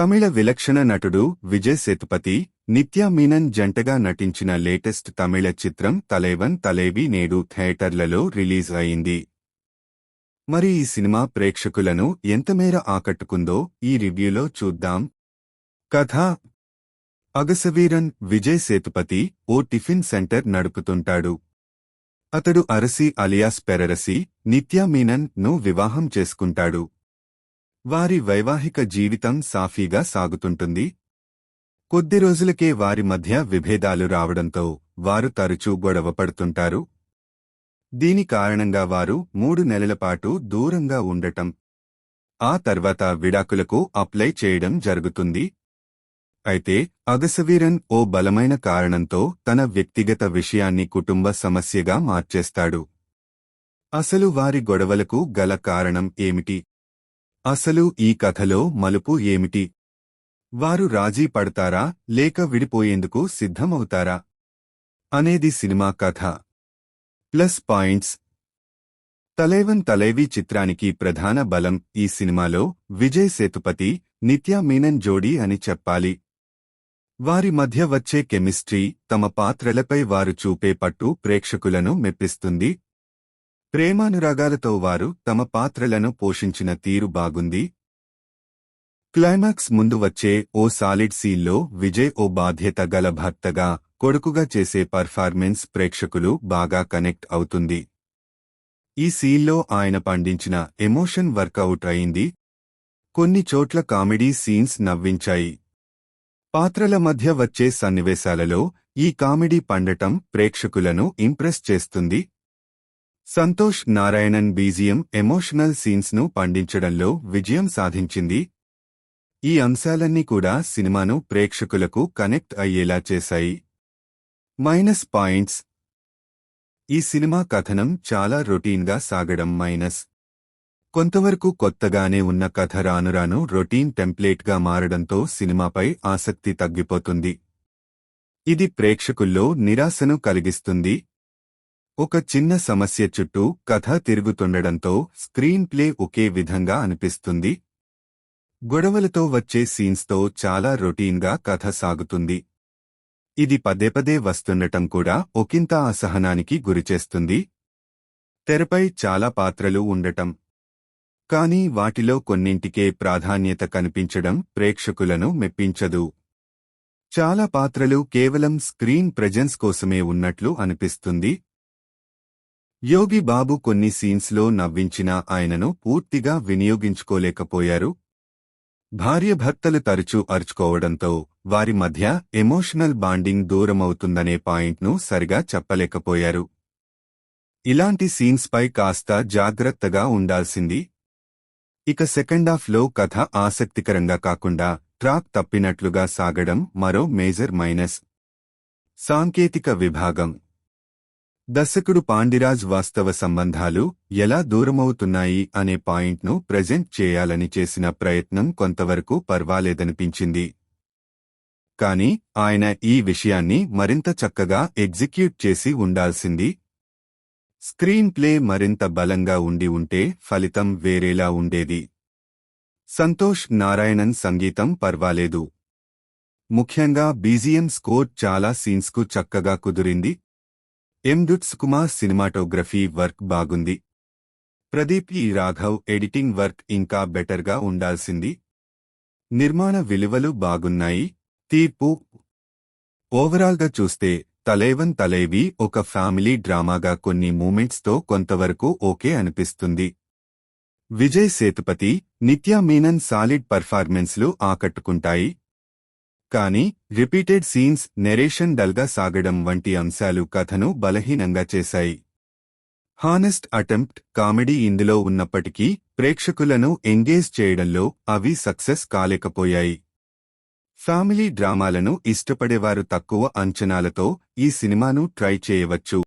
తమిళ విలక్షణ నటుడు విజయ్ సేతుపతి నిత్యా మీనన్ జంటగా నటించిన లేటెస్ట్ తమిళ చిత్రం తలైవన్ తలేవి నేడు థియేటర్లలో రిలీజ్ అయింది. మరి ఈ సినిమా ప్రేక్షకులను ఎంతమేర ఆకట్టుకుందో ఈ రివ్యూలో చూద్దాం. కథ. అగసవీరన్ విజయ్ సేతుపతి ఓ టిఫిన్ సెంటర్ నడుపుతుంటాడు. అతడు అరసి అలియాస్ పెరరసి నిత్యా మీనన్ను వివాహం చేసుకుంటాడు. వారి వైవాహిక జీవితం సాఫీగా సాగుతుంటుంది. కొద్ది రోజులకే వారి మధ్య విభేదాలు రావడంతో వారు తరచూ గొడవ పడుతుంటారు. దీని కారణంగా వారు మూడు నెలలపాటు దూరంగా ఉండటం. ఆ తర్వాత విడాకులకు అప్లై చేయడం జరుగుతుంది. అయితే అగసవీరన్ ఓ బలమైన కారణంతో తన వ్యక్తిగత విషయాన్ని కుటుంబ సమస్యగా మార్చేస్తాడు. అసలు వారి గొడవలకు గల కారణం ఏమిటి? అసలు ఈ కథలో మలుపు ఏమిటి? వారు రాజీ పడతారా? లేక విడిపోయేందుకు సిద్ధమవుతారా? అనేది సినిమా కథ. Plus points. తలైవన్ తలైవి చిత్రానికి ప్రధాన బలం ఈ సినిమాలో విజయ్ సేతుపతి నిత్యా మీనన్ జోడీ అని చెప్పాలి. వారి మధ్య వచ్చే కెమిస్ట్రీ తమ పాత్రలపై వారు చూపే పట్టు ప్రేక్షకులను మెప్పిస్తుంది. ప్రేమానురాగాలతో వారు తమ పాత్రలను పోషించిన తీరు బాగుంది. క్లైమాక్స్ ముందు వచ్చే ఓ సాలిడ్ సీన్లో విజయ్ ఓ బాధ్యత గల భర్తగా కొడుకుగా చేసే పర్ఫార్మెన్స్ ప్రేక్షకులు బాగా కనెక్ట్ అవుతుంది. ఈ సీన్లో ఆయన పండించిన ఎమోషన్ వర్కౌట్ అయింది. కొన్ని చోట్ల కామెడీ సీన్స్ నవ్వించాయి. పాత్రల మధ్య వచ్చే సన్నివేశాలలో ఈ కామెడీ పండటం ప్రేక్షకులను ఇంప్రెస్ చేస్తుంది. సంతోష్ నారాయణన్ బీజియం ఎమోషనల్ సీన్స్ను పండించడంలో విజయం సాధించింది. ఈ అంశాలన్నీ కూడా సినిమాను ప్రేక్షకులకు కనెక్ట్ అయ్యేలా చేశాయి. Minus points. ఈ సినిమా కథనం చాలా రొటీన్గా సాగడం మైనస్. కొంతవరకు కొత్తగానే ఉన్న కథ రానురాను రొటీన్ టెంప్లేట్గా మారడంతో సినిమాపై ఆసక్తి తగ్గిపోతుంది. ఇది ప్రేక్షకుల్లో నిరాశను కలిగిస్తుంది. ఒక చిన్న సమస్య చుట్టూ కథ తిరుగుతుండడంతో స్క్రీన్ ప్లే ఒకే విధంగా అనిపిస్తుంది. గొడవలతో వచ్చే సీన్స్తో చాలా రొటీన్గా కథ సాగుతుంది. ఇది పదే పదే వస్తుండటం కూడా ఒకంత అసహనానికి గురిచేస్తుంది తెరపై చాలా పాత్రలు ఉండటం. కానీ వాటిలో కొన్నింటికే ప్రాధాన్యత కనిపించడం ప్రేక్షకులను మెప్పించదు. చాలా పాత్రలు కేవలం స్క్రీన్ ప్రెజెన్స్ కోసమే ఉన్నట్లు అనిపిస్తుంది. యోగి బాబు కొన్ని సీన్స్లో నవ్వించినా ఆయనను పూర్తిగా వినియోగించుకోలేకపోయారు. భార్యభర్తలు తరచూ అరుచుకోవడంతో వారి మధ్య ఎమోషనల్ బాండింగ్ దూరమవుతుందనే పాయింట్ను సరిగా చెప్పలేకపోయారు. ఇలాంటి సీన్స్పై కాస్త జాగ్రత్తగా ఉండాల్సింది. ఇక సెకండాఫ్లో కథ ఆసక్తికరంగా కాకుండా ట్రాక్ తప్పినట్లుగా సాగడం మరో మేజర్ మైనస్. సాంకేతిక విభాగం. దర్శకుడు పాండిరాజ్ వాస్తవ సంబంధాలు ఎలా దూరమవుతున్నాయి అనే పాయింట్ను ప్రెజెంట్ చేయాలని చేసిన ప్రయత్నం కొంతవరకు పర్వాలేదనిపించింది. కాని ఆయన ఈ విషయాన్ని మరింత చక్కగా ఎగ్జిక్యూట్ చేసి ఉండాల్సింది. స్క్రీన్ ప్లే మరింత బలంగా ఉండి ఉంటే ఫలితం వేరేలా ఉండేది. సంతోష్ నారాయణన్ సంగీతం పర్వాలేదు. ముఖ్యంగా బీజిఎం స్కోర్ చాలా సీన్స్కు చక్కగా కుదిరింది. ఎండుట్స్ కుమార్ సినిమాటోగ్రఫీ వర్క్ బాగుంది? ప్రదీప్ ఈ రాఘవ్ ఎడిటింగ్ వర్క్ ఇంకా బెటర్గా ఉండాల్సింది. నిర్మాణ విలువలు బాగున్నాయి. తీర్పు. ఓవరాల్గా చూస్తే తలేవన్ తలేవి ఒక ఫ్యామిలీ డ్రామాగా కొన్ని మూమెంట్స్తో కొంతవరకు ఓకే అనిపిస్తుంది. విజయ్ సేతుపతి నిత్యా మీనన్ సాలిడ్ పర్ఫార్మెన్స్లు ఆకట్టుకుంటాయి. కానీ రిపీటెడ్ సీన్స్ నెరేషన్ డల్గా సాగడం వంటి అంశాలు కథను బలహీనంగా చేశాయి. హానెస్ట్ అటెంప్ట్ కామెడీ ఇందులో ఉన్నప్పటికీ ప్రేక్షకులను ఎంగేజ్ చేయడంలో అవి సక్సెస్ కాలేకపోయాయి. ఫ్యామిలీ డ్రామాలను ఇష్టపడేవారు తక్కువ అంచనాలతో ఈ సినిమాను ట్రై చేయవచ్చు.